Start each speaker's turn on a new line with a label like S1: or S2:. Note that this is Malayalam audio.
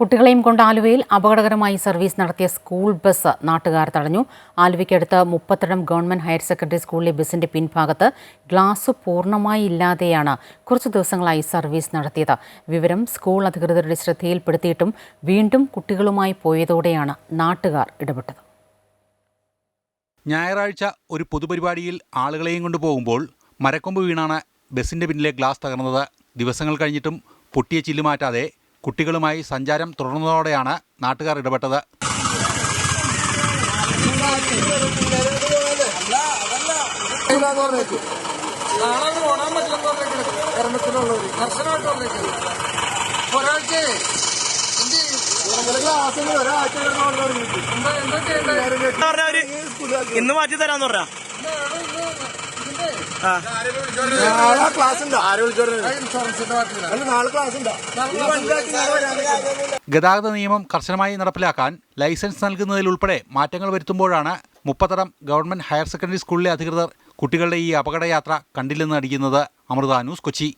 S1: കുട്ടികളെയും കൊണ്ട് ആലുവയിൽ അപകടകരമായി സർവീസ് നടത്തിയ സ്കൂൾ ബസ് നാട്ടുകാർ തടഞ്ഞു. ആലുവയ്ക്കടുത്ത് മുപ്പത്തടം ഗവൺമെന്റ് ഹയർ സെക്കൻഡറി സ്കൂളിലെ ബസിന്റെ പിൻഭാഗത്ത് ഗ്ലാസ് പൂർണമായി ഇല്ലാതെയാണ് കുറച്ചു ദിവസങ്ങളായി സർവീസ് നടത്തിയത്. വിവരം സ്കൂൾ അധികൃതരുടെ ശ്രദ്ധയിൽപ്പെടുത്തിയിട്ടും വീണ്ടും കുട്ടികളുമായി പോയതോടെയാണ് നാട്ടുകാർ ഇടപെട്ടത്.
S2: ഞായറാഴ്ച ഒരു പൊതുപരിപാടിയിൽ ആളുകളെയും കൊണ്ട് പോകുമ്പോൾ മരക്കൊമ്പ് വീണാണ് ബസിന്റെ പിന്നിലെ ഗ്ലാസ് തകർന്നത്. ദിവസങ്ങൾ കഴിഞ്ഞിട്ടും പൊട്ടിയ ചില്ല് മാറ്റാതെ കുട്ടികളുമായി സഞ്ചാരം തുടർന്നതോടെയാണ് നാട്ടുകാർ ഇടപെട്ടത്.
S3: ഇന്ന് മാറ്റി തരാന്ന് പറഞ്ഞ?
S4: നാളെ ക്ലാസ് ഉണ്ടോ? നാളെ ക്ലാസ് ഉണ്ടോ?
S2: ഗതാഗത നിയമം കർശനമായി നടപ്പിലാക്കാൻ ലൈസൻസ് നൽകുന്നതിൽ ഉൾപ്പെടെ മാറ്റങ്ങൾ വരുത്തുമ്പോഴാണ് മുപ്പത്തടം ഗവൺമെന്റ് ഹയർ സെക്കൻഡറി സ്കൂളിലെ അധികൃതർ കുട്ടികളുടെ ഈ അപകടയാത്ര കണ്ടില്ലെന്ന് അടിക്കുന്നത് അമൃത ന്യൂസ് കൊച്ചി.